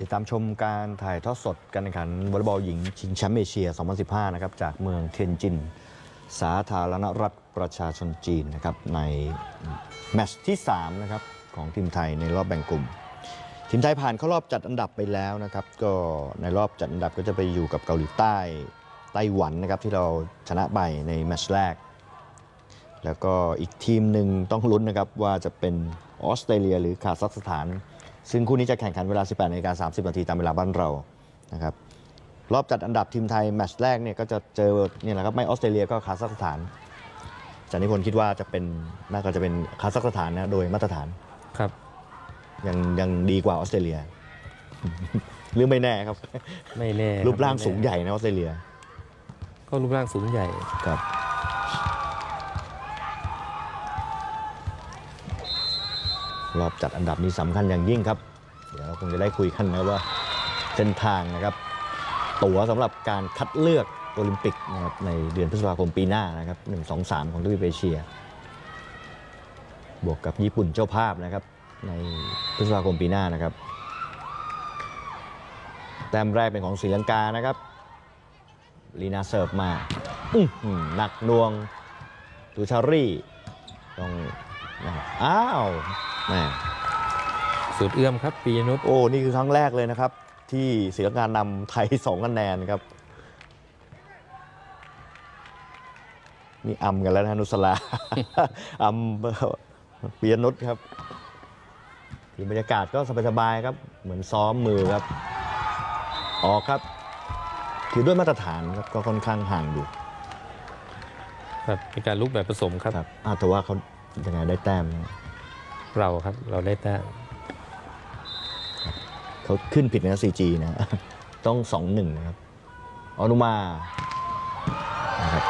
ติดตามชมการถ่ายทอดสดการแข่งขันวอลเลย์บอลหญิงชิงแชมป์เอเชีย 2015 นะครับ จากเมืองเทียนจิน สาธารณรัฐประชาชนจีนนะครับ ในแมตช์ที่ 3 นะครับ ของทีมไทยในรอบแบ่งกลุ่ม ทีมไทยผ่านเข้ารอบจัดอันดับไปแล้วนะครับ ก็ในรอบจัดอันดับก็จะไปอยู่กับเกาหลีใต้ไต้หวันนะครับ ที่เราชนะไปในแมตช์แรก แล้วก็อีกทีมหนึ่งต้องลุ้นนะครับว่าจะเป็นออสเตรเลีย หรือคาซัคสถาน ซึ่งคู่นี้จะแข่งขันเวลา 18นาฬิกา30นาทีตามเวลาบ้านเรานะครับรอบจัดอันดับทีมไทยแมตช์แรกเนี่ยก็จะเจอเนี่ยแหละครับไม่ออสเตรเลียก็คาซัคสถานอาจารย์นิพนธ์คิดว่าจะเป็นน่าจะเป็นคาซัคสถานนะโดยมาตรฐานครับยังยังดีกว่าออสเตรเลีย หรือไม่แน่ครับ ไม่แน่คบรูปร่างไม่แน่สูงใหญ่นะออสเตรเลีย ก็รูปร่างสูงใหญ่ครับ รอบจัดอันดับนี้สำคัญอย่างยิ่งครับ เดี๋ยวเราคงจะได้คุยกันนะว่าเส้นทางนะครับ ตั๋วสำหรับการคัดเลือกโอลิมปิกนะครับในเดือนพฤษภาคมปีหน้านะครับ1 2 3 ของทวีปเอเชีย บวกกับญี่ปุ่นเจ้าภาพนะครับในพฤษภาคมปีหน้านะครับ แต้มแรกเป็นของศรีลังกานะครับลีนาเสิร์ฟมาอืหนักนวงตูชารี่ต้องอ้าว แม่สุดเอื้อมครับปียนุชโอ้นี่คือครั้งแรกเลยนะครับ ที่ศรีลังกานำไทย2คะแนนครับนี่อำกันแล้วนะนุสลาอำเปียนุชครับคือบรรยากาศก็สบายๆครับ เหมือนซ้อมมือครับ ออกครับ คือด้วยมาตรฐานครับก็ค่อนข้างห่างอยู่ครับเป็นการลุกแบบผสมครับครับอ้าวแต่ว่าเขายังไงได้แต้มนะ เราครับเราได้แต้มเขาขึ้นผิดนะ 4G นะ ต้อง 2-1 นะครับ อนุมานะครับ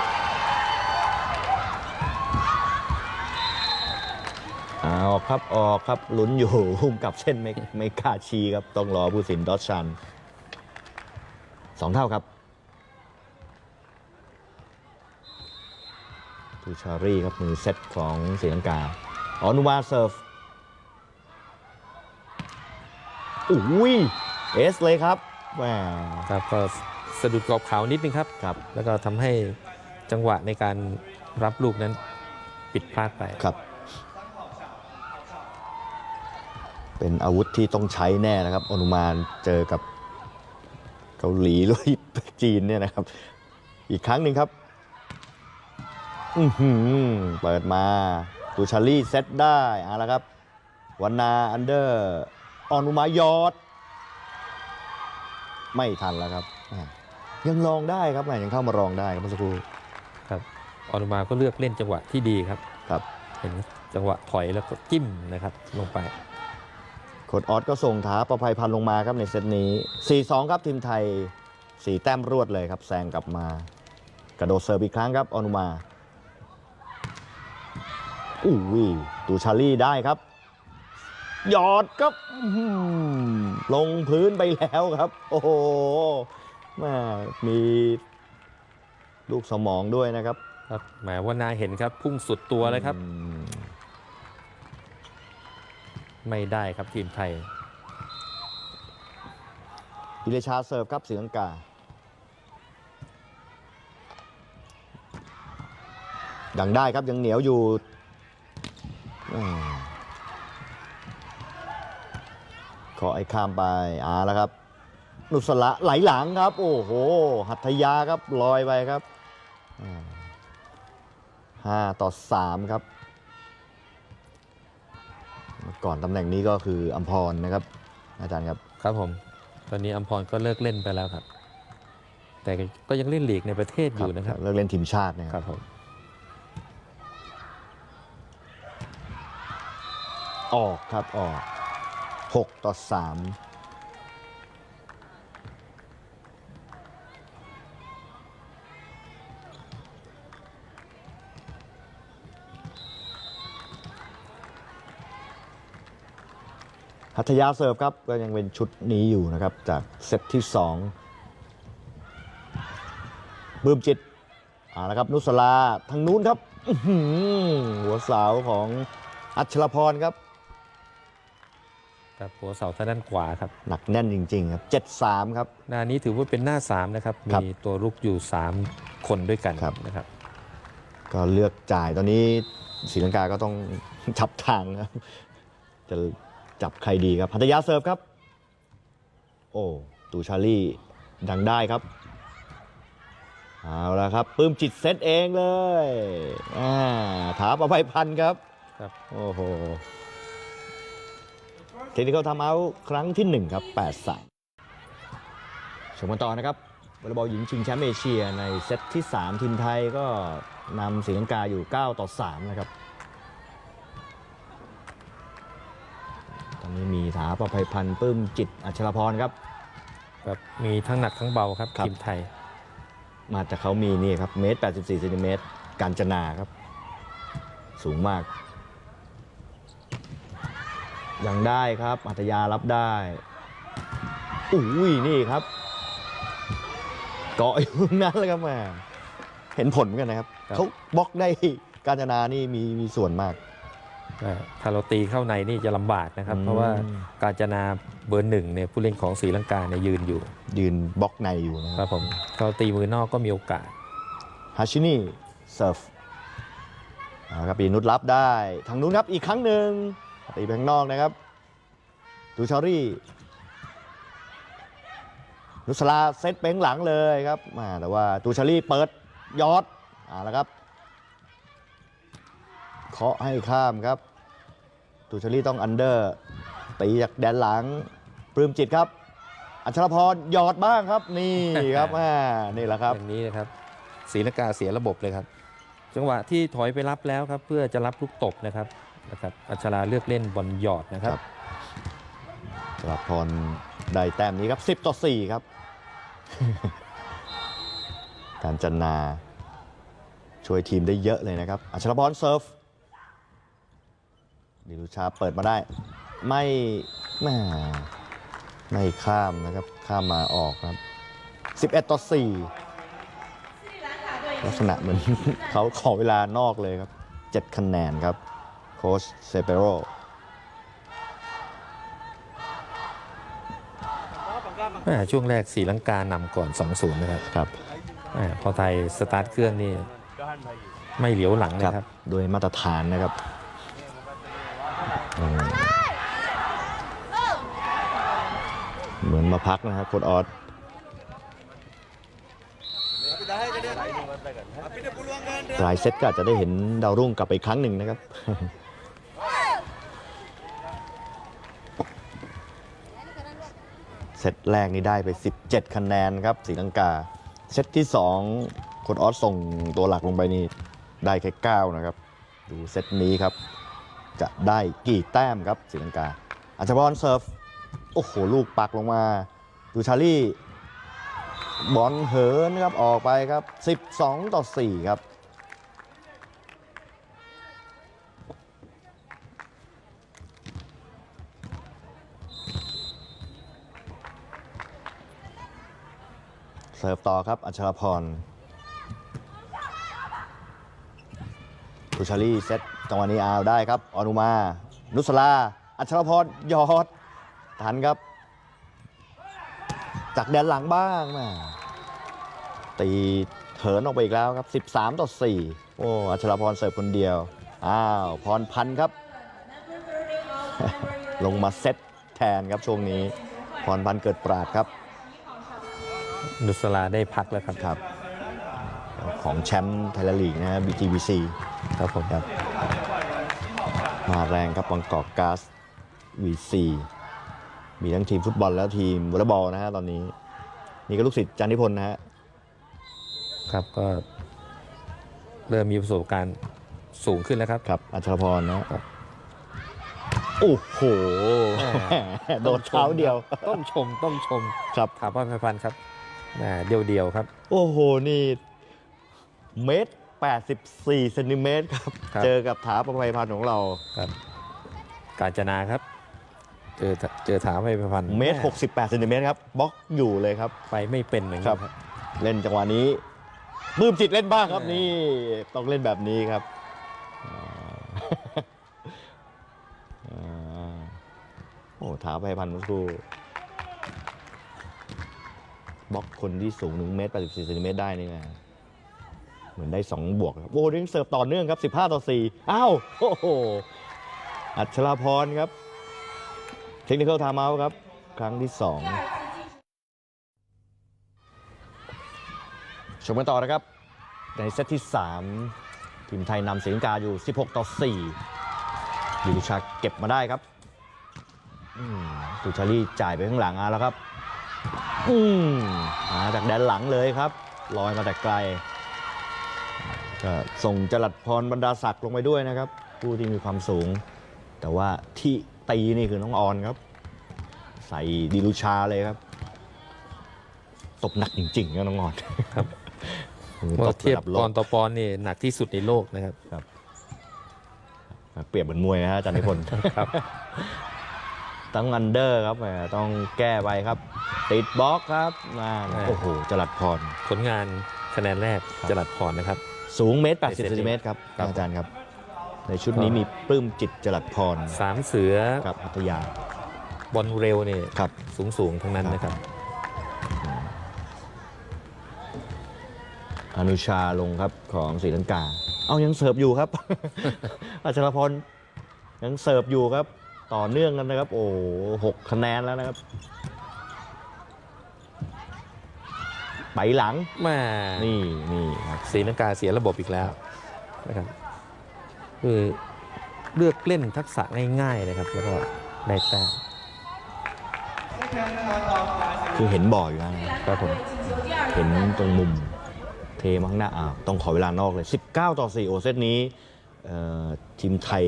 เอาออกครับออกครับลุ้นอยู่หุ้มกับเส้นไม่ไม่กล้าชีครับ ต้องรอผู้สินดอชชันสองเท่าครับทูชารี่ครับมือเซตของศรีลังกาอนุมาเซิร์ฟ อุ้ยเอสเลยครับแหมครับก็สะดุดกรอบขาวนิดนึงครับ ครับ แล้วก็ทำให้จังหวะในการรับลูกนั้นปิดพลาดไปครับ เป็นอาวุธที่ต้องใช้แน่นะครับอนุมานเจอกับเกาหลีหรือจีนเนี่ยนะครับ อีกครั้งหนึ่งครับ อือหือเปิดมาตูชารี่เซตได้เอาละครับวันนาอันเดอร์ อนุมายอด ไม่ทันแล้วครับอะยังลองได้ครับแหมยังเข้ามารองได้ครับเมื่อสักครู่ครับออนุมาก็เลือกเล่นจังหวะที่ดีครับครับเห็นจังหวะถอยแล้วก็จิ้มนะครับลงไปโค้ดออสก็ส่งถาประภัยพันธ์ลงมาครับในเซตนี้ 4-2 ครับทีมไทย 4 แต้มรวดเลยครับแซงกลับมา กระโดดเสิร์ฟอีกครั้งครับอนุมาอู้วิตูชาลี่ได้ครับ หยอดครับอื้อหือลงพื้นไปแล้วครับ โอ้โหแม่มีลูกสมองด้วยนะครับครับแหมว่านาเห็นครับ พุ่งสุดตัวเลยครับอืมไม่ได้ครับทีมไทยอิเลชาเสิร์ฟครับศรีลังกายังได้ครับยังเหนียวอยู่อืม ขอไอ้ข้ามไปอ่าแล้วครับนุสละไหลหลังครับ โอ้โห หัตถยาครับลอยไปครับอ่าห้าต่อสามครับ ก่อนตำแหน่งนี้ก็คืออัมพรนะครับ อาจารย์ครับ ครับผม ตอนนี้อัมพรก็เลิกเล่นไปแล้วครับ แต่ก็ยังเล่นลีกในประเทศอยู่นะครับ เลิกเล่นทีมชาตินะคครับรับผมออกครับออก 6 ต่อ 3หัตยาเสิร์ฟครับก็ยังเป็นชุดนี้อยู่นะครับจากเซตที่2บืมจิตเอาละครับนุสลาทางนู้นครับหัวสาวของอัชรพรครับ ครับหัวเสาทางด้านขวาครับหนักแน่นจริง ๆ ครับ7-3ครับ หน้านี้ถือว่าเป็นหน้า3นะครับครับมีตัวรุกอยู่3คนด้วยกันครับ นะครับ ก็เลือกจ่ายตอนนี้ศรีลังกาก็ต้อง จับทางครับ จะจับใครดีครับพัทยาเซิร์ฟครับ โอ้ตูชาลี่ดังได้ครับเอาละครับปื้มจิตเซตเองเลยอ่าถาประภัยพันธ์ครับ ครับ โอ้โห เทคนิคเขาทำเอาครั้งที่ 1 ครับ8 3ชมกันต่อนะครับวอลเลย์บอลหญิงชิงแชมป์เอเชียในเซตที่ 3 ทีมไทยก็นำศรีลังกาอยู่ 9 ต่อ 3 นะครับ ตอนนี้มีถาประภัยพันธ์ปลื้มจิตอัชรพรครับครับมีทั้งหนักทั้งเบาครับครับทีมไทย มาจากเขามีนี่ครับเมตร84เซนติเมตรกาญจนาครับ สูงมาก ยังได้ครับอัตยารับได้อุ้ยนี่ครับเกาะอยู่ตรงนั้นเลยครับแม่เห็นผลเหมือนกันนะครับครับเขาบล็อกได้กาญจนานี่มีมีส่วนมากอ่าถ้าเราตีเข้าในนี่จะลำบากนะครับอืมเพราะว่าการจนาเบอร์หนึ่งเนี่ยผู้เล่นของศรีลังกาเนี่ยยืนอยู่ ยืนบล็อกในอยู่นะคครัรับบผมเขาตีมือนอกก็มีโอกาสฮาชินี่เซิร์ฟเอาครับปีนุชรับได้ทางนู้นครับอีกครั้งหนึ่ง ตีไปข้างนอกนะครับ ดูชอรี่ นุสลาเซตเป้งหลังเลยครับมาแต่ว่าตูชารี่เปิดยอดเอาละครับเคาะให้ข้ามครับตูชารี่ต้องอันเดอร์ตีจากแดนหลังปลื้มจิตครับ อัชรพรหยอดบ้างครับนี่ครับอ่านี่แหละครับอย่างนี้นะครับศรีลังกาเสียระบบเลยครับ จังหวะที่ถอยไปรับแล้วครับ เพื่อจะรับลูกตบนะครับ นะครับอัชราเลือกเล่นบอลหยอดนะครับครับสลับพรได้แต้มนี้ครับ 10 ต่อ 4 ครับ การจันนา ช่วยทีมได้เยอะเลยนะครับ อัชรพรเซิร์ฟดิลุชาเปิดมาได้ ไม่แม่ไม่ข้ามนะครับ ข้ามมาออกครับ 11 ต่อ 4 ลักษณะเหมือนเขาขอเวลานอกเลยครับ 7 คะแนนครับ โค้ชเซเปโรแม่ช่วงแรกศรีลังกานำก่อน 2-0 นะครับครับแม่พอไทยสตาร์ทเครื่องนี่ไม่เหลียวหลังเลยครับ โดยมาตรฐานนะครับอืมเหมือนมาพักนะครับโค้ดออสปลายเซตก็อาจจะได้เห็นดาวรุ่งกลับไปอีกครั้งหนึ่งนะครับ เซตแรกนี่ได้ไป 17 คะแนนครับศรีลังกา เซตที่2โคดออสส่งตัวหลักลงไปนี่ได้แค่ 9 นะครับ ดูเซตนี้ครับ จะได้กี่แต้มครับศรีลังกา อัจฉริยเซิร์ฟ โอ้โห ลูกปักลงมา ดูชาลี่บอลเหินครับออกไปครับ 12 ต่อ 4 ครับ เสิร์ฟต่อครับ อัชรพรทุชารีเซตจังหวะนี้เอาได้ครับ อนุมา นุสลา อัชรพรยอดทันครับ จากแดนหลังบ้างแมตีเถินออกไปอีกแล้วครับ 13 ต่อ 4 โอ้ อัชรพรเสิร์ฟคนเดียว อ้าว พรพันธ์ครับ ลงมาเซตแทนครับช่วงนี้ พรพันธ์เกิดปราดครับ นุสลาได้พักแล้วครับครับ ของแชมป์ไทยลีกนะฮะ BGBC ครับผมครับ มาแรงครับบางกอกก๊าซ VC มีทั้งทีมฟุตบอลแล้วทีมวอลเลย์บอลนะฮะตอนนี้ นี่ก็ลูกศิษย์จันทิพลนะฮะครับก็เริ่มมีประสบการณ์สูงขึ้นแล้วครับครับอัชรพรนะครับโอ้โหแหมโดดเท้าเดียว ต้องชมต้องชมครับถามว่าไพพันธ์ครับแหม เดียวเดียวๆครับ โอ้โห นี่เมตร84เซนติเมตรครับครับ เจอกับถาประภัยพันธ์ของเราครับ การจนาครับ เจอเจอถามไพพันธ์เมตร68เซนติเมตรครับบล็อกอยู่เลยครับ ไปไม่เป็นเหมือนคกัรันบครับเล่นจังหวะนี้ปลื้มจิตเล่นบ้างครับเออนี่ต้องเล่นแบบนี้ครับอ่าอ่าโอ้ถาไปพันธุ์เมื่อสักครู่ บล็อกคนที่สูง1เมตร84เซนติเมตรได้นี่ไงเหมือนได้ 2 บวกครับโอ้ยังเสิร์ฟต่อเนื่องครับ 15 ต่อ 4 อ้าว โอ้โห อัชราพรครับ เทคนิคอลไทามาครับ ครั้งที่ 2 ชมกันต่อนะครับ ในเซตที่ 3 ทีมไทยนำศรีลังกาอยู่ 16 ต่อ 4 ยูริชาเก็บมาได้ครับตูชารี่จ่ายไปข้างหลังอะแล้วครับ อืมมาจากแดนหลังเลยครับ ลอยมาแต่ไกลก็ส่งจรัดพรบรรดาศักดิ์ลงไปด้วยนะครับ ผู้ที่มีความสูง แต่ว่าที่ตีนี่คือน้องออนครับ ใส่ดิลูชาเลยครับ ตบหนักจริงๆนะน้องออนครับมือเมื่ตอบเทียบระดัโลปอนด์ต่อปอนด์นี่หนักที่สุดในโลกนะครับเปรียบเหมือนมวยนะฮะอาจารย์นิพนธ์ครับ ตั้งอันเดอร์ครับแหมต้องแก้ไปครับ ติดบล็อกครับมาแหม่โอ้โหจรัดพร ผลงานคะแนนแรกครับ จรัดพรนะครับ สูงเมตร80ในเซตนี้เซนติเมตรครับครับ อาจารย์ครับ ในชุดนี้ก็มีปลื้มจิตจรัดพรสามเสือกับพัทยาบอลเร็วนี่ครับ สูงสูงๆทั้งนั้นนะครับ อนุชาลงครับของศรีลังกา เอายังเสิร์ฟอยู่ครับ อัชรพรยังเสิร์ฟอยู่ครับ ต่อเนื่องกันนะครับ โอ้โหหกคะแนนแล้วนะครับ ไปหลังแม่นี่นี่ครับศรีลังกาเสียระบบอีกแล้วนะครับคือเลือกเล่นทักษะง่ายๆนะครับแล้วก็ได้แต้มคือเห็นบ่อยอยู่นะครับผมเห็นตรงมุมเทมาข้างหน้าอ้าวต้องขอเวลานอกเลย 19 ต่อ 4 โอเซตนี้เอ่อทีมไทย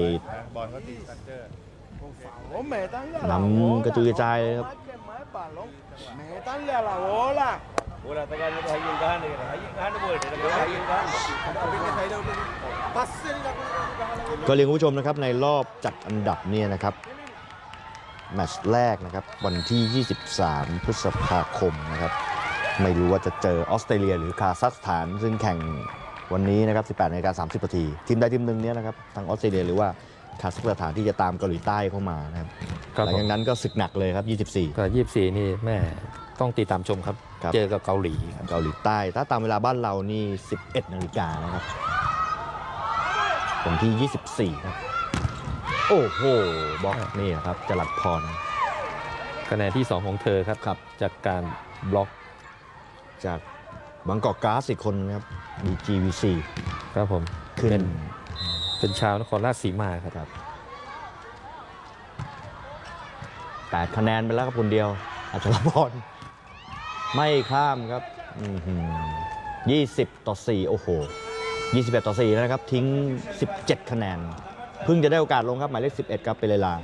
บอลเขาตีซันเจอร์นำกระจุยกระจายเลยครับ Métanle a la bola. Bola, está cayendo ahí en gane, ahí en gane, bola, ahí en gane. Pasen la ก็เรียนคุณผู้ชมนะครับในรอบจัดอันดับเนี่ยนะครับแมตช์แรกนะครับวันที่ 23 พฤษภาคมนะครับไม่รู้ว่าจะเจอออสเตรเลียหรือคาซัคสถาน ซึ่งแข่งวันนี้นะครับ 18นาฬิกา30นาทีทีมใดทีมหนึ่งเนี่ยนะครับทางออสเตรเลียหรือว่าคาซัคสถานที่จะตามเกาหลีใต้เข้ามานะครับครับหลังผมจากนั้นก็ศึกหนักเลยครับ 24 ก็ยี่สิบสี่นี่แม่ต้องติดตามชมครับ ครับ เจอกับเกาหลีครับเกาหลีใต้ ถ้าตามเวลาบ้านเรานี่ 11 นาฬิกานะครับวันที่ 24 ครับ โอ้โหบล็อกนี่ครับจรัดพรคะแนนที่ 2 ของเธอครับครับ จากการบล็อกจากบางกอกก๊าซอีกคนนะครับ BGVC ครับผมขึ้นเป็นเป็นชาวนครราชสีมาครับครับแปดคะแนนไปแล้วครับคนเดียวอัชรพร ไม่ข้ามครับยี่สิบต่อ 4 โอ้โห 21 ต่อ 4 แล้วนะครับ ทิ้ง 17 คะแนน เพิ่งจะได้โอกาสลงครับ หมายเลข 11 ครับ เป็นเลลา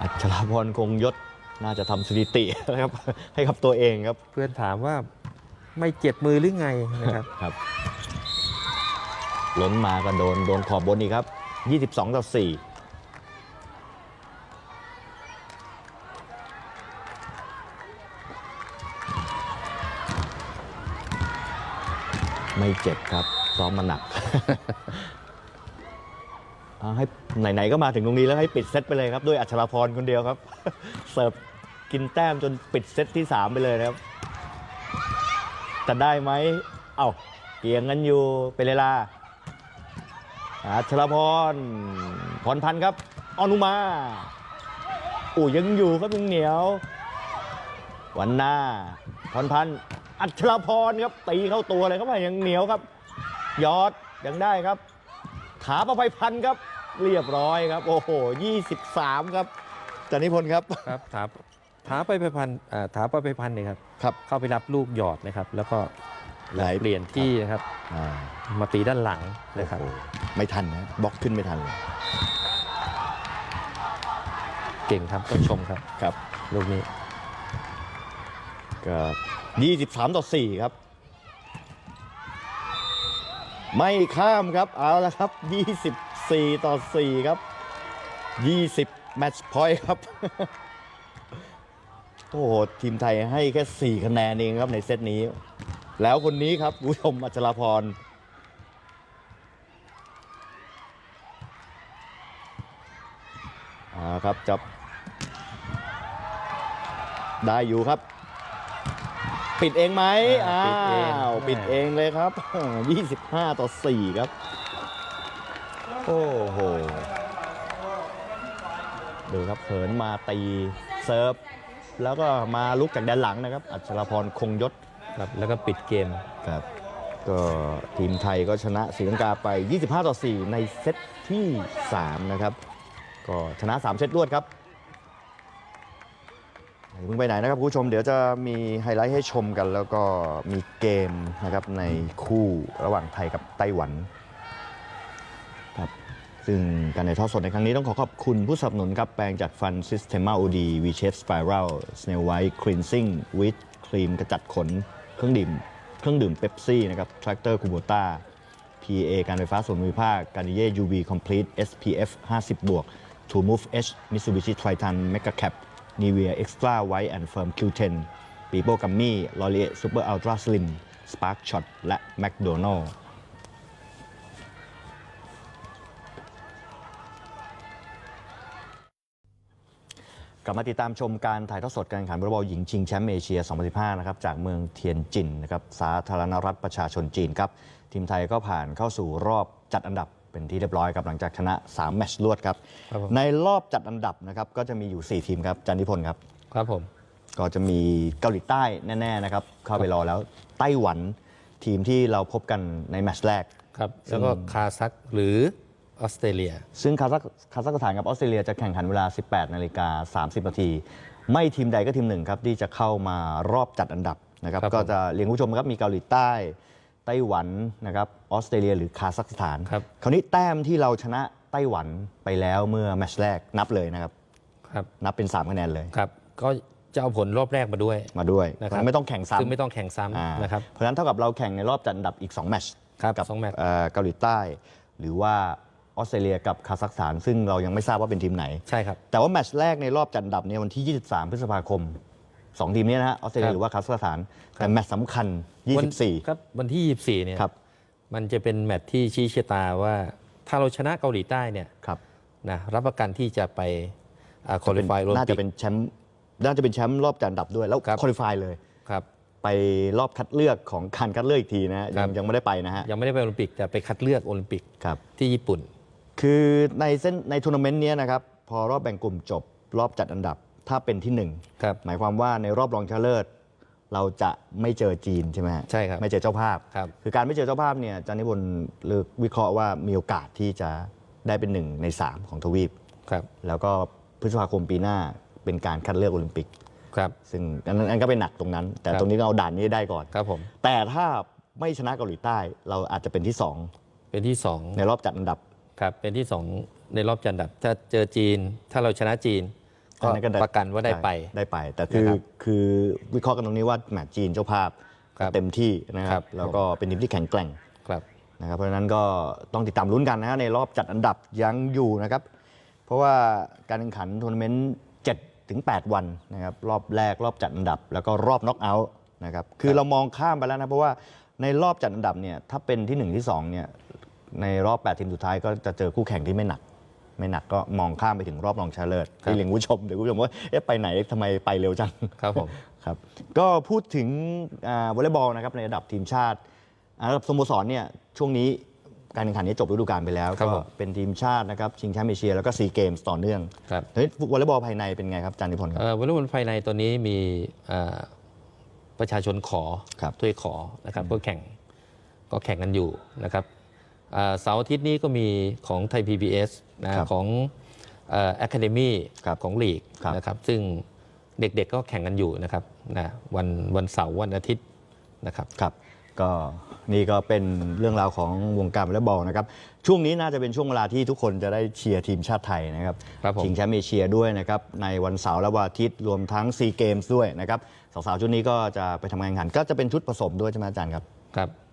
อัชราพรคงยศน่าจะทำสถิตินะครับ ให้กับตัวเองครับ เพื่อนถามว่าไม่เจ็บมือหรือไงนะครับครับ ล้นมาก็โดนโดนขอบบนอีกครับ 22 ต่อ 4ไม่เจ็บครับ ซ้อมมาหนัก ให้ไหน ๆ ก็มาถึงตรงนี้แล้วให้ปิดเซตไปเลยครับ ด้วยอัชราพรคนเดียวครับ เสิร์ฟกินแต้มจนปิดเซตที่ 3 ไปเลยนะครับ จะได้ไหม เอ้าเกี่ยงกันอยู่เป็นเวลา อัชรพรพรพันธ์ครับอนุมาอู้ยังอยู่ครับยังเหนียว วันหน้าพรพันธ์อัชรพรครับตีเข้าตัวเลยครับยังเหนียวครับ ยอดยังได้ครับ ขาประภัยพันธ์ครับ เรียบร้อยครับ โอ้โห 23 ครับจันนิพนธ์ครับครับถาถาไปไปพันอ่าถาไปไปพันเนี่ยครับครับ เข้าไปรับลูกหยอดนะครับ แล้วก็ไหลเปลี่ยนที่นะครับอ่ามาตีด้านหลังนะครับโอ้โหไม่ทันนะบล็อกขึ้นไม่ทันเลยเก่งครับต้องชมครับครับลูกนี้ก็23 ต่อ 4 ครับ ไม่ข้ามครับ เอาละครับ 24 ต่อ 4 ครับ 20 แมตช์พอยต์ครับ โอ้โห ทีมไทยให้แค่ 4 คะแนนเองครับในเซตนี้ แล้วคนนี้ครับคุณผู้ชมอัชราพร อ่าครับจับ ได้อยู่ครับ ปิดเองไหมอ่าอ้าปิดเอง วปิดเองเลยครับ 25 ต่อ 4 ครับ โอ้โห ดูครับเหินมาตีเซิร์ฟ แล้วก็มาลุกจากด้านหลังนะครับ อัชรพรคงยศ ครับแล้วก็ปิดเกม ครับ ก็ทีมไทยก็ชนะศรีลังกาไป 25 ต่อ 4 ในเซตที่ 3 นะครับ ก็ชนะ 3 เซตรวดครับเพิ่งไปไหนนะครับผู้ชมเดี๋ยวจะมีไฮไลท์ให้ชมกัน แล้วก็มีเกมนะครับในคู่ระหว่างไทยกับไต้หวันครับซึ่งการในทอดสดในครั้งนี้ต้องขอขอบคุณผู้สนับสนุนครับแปรงจัดฟัน Systema OD V Shape Spiral Snail White Cleansing with ครีมกระจัดขน เครื่องดื่มเครื่องดื่มเ e ปซี่นะครับ Tractor Kubota PA การไฟฟ้าส่วนภูมิภาค Garnier UV Complete SPF 50บวก True Move H Mitsubishi Triton Mega Cap Nivea Extra White and Firm Q10 Pipo Gummy L'Oreal Super Ultra Slim Spark Shot และ McDonald กลับมาติดตามชมการถ่ายทอดสดการแข่งขันวอลเลย์บอลหญิงชิงแชมป์เอเชีย 2015 นะครับจากเมืองเทียนจินนะครับสาธารณรัฐประชาชนจีนครับ ทีมไทยก็ผ่านเข้าสู่รอบจัดอันดับเป็นที่เรียบร้อยครับหลังจากชนะ 3 แมตช์รวดครับ ครับผม ในรอบจัดอันดับนะครับก็จะมีอยู่ 4 ทีมครับจันทิพลครับ ครับผม ก็จะมีเกาหลีใต้แน่ๆนะครับเข้าไปรอแล้วไต้หวันทีมที่เราพบกันในแมตช์แรก ครับ แล้วก็คาซักหรือ ออสเตรเลีย ซึ่งคาซัคคาซัคสถานกับออสเตรเลียจะแข่งขันเวลา 18 นาฬิกา 30 นาที ไม่ทีมใดก็ทีมหนึ่งครับ ที่จะเข้ามารอบจัดอันดับนะครับ ครับก็จะเรียนคุณผู้ชมครับ มีเกาหลีใต้ ไต้หวันนะครับ ออสเตรเลีย หรือคาซัคสถาน ครับ คราวนี้แต้มที่เราชนะไต้หวันไปแล้วเมื่อแมตช์แรกนับเลยนะครับ ครับนับเป็น 3 คะแนนเลย ครับ ก็จะเอาผลรอบแรกมาด้วย มาด้วยนะเพครับ ราะฉะนั้นไม่ต้องแข่งซึ่งไม่ซ้ำต้องแข่งอ่าซ้ำนะครับ เพราะฉะนั้นเท่ากับเราแข่งในรอบจัดอันดับอีก2แมตช์ครับกับสองแมตช์ เอ่อเกาหลีใต้ หรือว่า ออสเตรเลียกับคาซัคสถาน ซึ่งเรายังไม่ทราบว่าเป็นทีมไหน ใช่ครับ แต่ว่าแมตช์แรกในรอบจัดอันดับเนี่ยวันที่ 23 พฤษภาคม 2 ทีมนี้นะฮะออสเตรเลีครัยบหรือว่าคาซัคสถานครับแต่แมตช์สำคัญวัน24 ครับวันที่ 24 เนี่ยครับ มันจะเป็นแมตช์ที่ชี้ชะตาว่าถ้าเราชนะเกาหลีใต้เนี่ยครับนะรับประกันที่จะไปคอลิฟายโอลิมน่าปิจะกเป็นแชมป์น่าจะเป็นแชมป์รอบจัดอันดับด้วยแล้วครับคุริฟายเลย ครับ ไปรอบคัดเลือกของการคัดเลือกอีกทีนะฮะครัยับงยังไม่ได้ไปนะฮะยังไม่ได้ไปโอลิมปิกแต่ไปคัดเลือกโอลิมปิกครับ ที่ญี่ปุ่น คือในเส้นในทัวร์นาเมนต์เนี้ยนะครับพอรอบแบ่งกลุ่มจบรอบจัดอันดับถ้าเป็นที่หนึ่งครับหมายความว่าในรอบรองชนะเลิศเราจะไม่เจอจีนใช่ไหมฮะใช่ครับไม่เจอเจ้าภาพครับคือการไม่เจอเจ้าภาพเนี่ยอาจารย์นิพนธ์เลือกวิเคราะห์ว่ามีโอกาสที่จะได้เป็นหนึ่งใน 3 ของทวีปครับแล้วก็พฤษภาคมปีหน้าเป็นการคัดเลือกโอลิมปิกครับซึ่งอันนั้นอันก็เป็นหนักตรงนั้น แต่ครับตรงนี้เราเอาด่านนี้ได้ก่อนครับผมแต่ถ้าไม่ชนะเกาหลีใต้เราอาจจะเป็นที่เป็นที่สอง2ในรอบจัดอันดับ ครับเป็นที่สองในรอบจัดอันดับ ถ้าเจอจีน ถ้าเราชนะจีนก็อันนั้นประกันว่าได้ไป ได้ไป แต่คือนะครับคือวิเคราะห์กันตรงนี้ว่าแมตช์จีนเจ้าภาพครับเต็มที่นะคครัรับ บ แล้วก็เป็นทีมที่แข็งแกร่งครับ นะครับเพราะฉะนั้นก็ต้องติดตามลุ้นกันนะฮะในรอบจัดอันดับยังอยู่นะครับ เพราะว่าการแข่งขันทัวร์นาเมนต์7ถึง8วันนะครับรอบแรกรอบจัดอันดับ แล้วก็รอบน็อกเอาท์นะครับคือเรามองข้ามไปแล้วนะเพราะว่าในรอบจัดอันดับเนี่ยถ้าเป็นที่1ที่2เนี่ย ในรอบ 8 ทีมสุดท้ายก็จะเจอคู่แข่งที่ไม่หนัก ไม่หนักก็มองข้ามไปถึงรอบรองชนะเลิศครับที่เลียงผู้ชมเดี๋ยวผู้ชมว่าเอ๊ะไปไหนทำไมไปเร็วจังครับผมครับก็พูดถึงอ่าวอลเลย์บอลนะครับในระดับทีมชาติอ่าระดับสโมสรเนี่ยช่วงนี้การแข่งขันนี้จบฤดูกาลไปแล้วครับก็ผมเป็นทีมชาตินะครับชิงแชมป์เอเชียแล้วก็ซีเกมส์ต่อเนื่องครับเฮ้ยวอลเลย์บอลภายในเป็นไงครับอาจารย์นิพนธ์ครับเอ่อวอลเลย์บอลภายในตัวนี้มีเอ่อประชาชนขอครับถ้วยขอนะครับก็แข่งก็แข่งกันอยู่นะครับ เอ่อเสาร์อาทิตย์นี้ก็มีของไทย PBS นะครับของเอะคาเดมี่ครับของลีกครับนะครับซึ่งเด็กๆก็แข่งกันอยู่นะครับนะวันวันเสาร์วันอาทิตย์นะครับครับ ก็นี่ก็เป็นเรื่องราวของวงการวอลเลย์บอลนะครับช่วงนี้น่าจะเป็นช่วงเวลาที่ทุกคนจะได้เชียร์ทีมชาติไทยนะครับครับผมชิงแชมป์เอเชียด้วยนะครับในวันเสาร์และวันอาทิตย์รวมทั้งซีเกมส์ด้วยนะครับสาวๆชุดนี้ก็จะไปทำงานแข่งขันก็จะเป็นชุดผสมด้วยใช่ไหมอาจารย์ครับครับอืม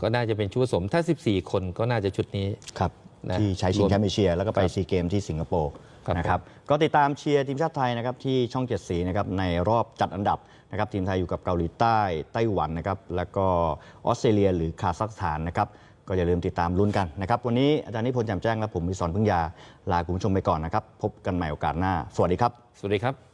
ก็น่าจะเป็นชุดผสมถ้า 14 คนก็น่าจะชุดนี้ ครับนะที่ใช้ชิงแชมป์รวเอเชีย แล้วก็ไปครับซีเกมที่สิงคโปร์ครับนะครับก็ติดตามเชียร์ทีมชาติไทยนะครับที่ช่องเจ็ดสีนะครับในรอบจัดอันดับนะครับทีมไทยอยู่กับเกาหลีใต้ไต้หวันนะครับแล้วก็ออสเตรเลีย หรือคาซัคสถานนะครับก็อย่าลืมติดตามลุ้นกันนะครับวันนี้อาจารย์นิพนธ์แจ่มแจ้งและผมวิศรพึ่งยาลาคุณผู้ชมไปก่อนนะครับพบกันใหม่โอกาสหน้า สวัสดีครับ สวัสดีครับ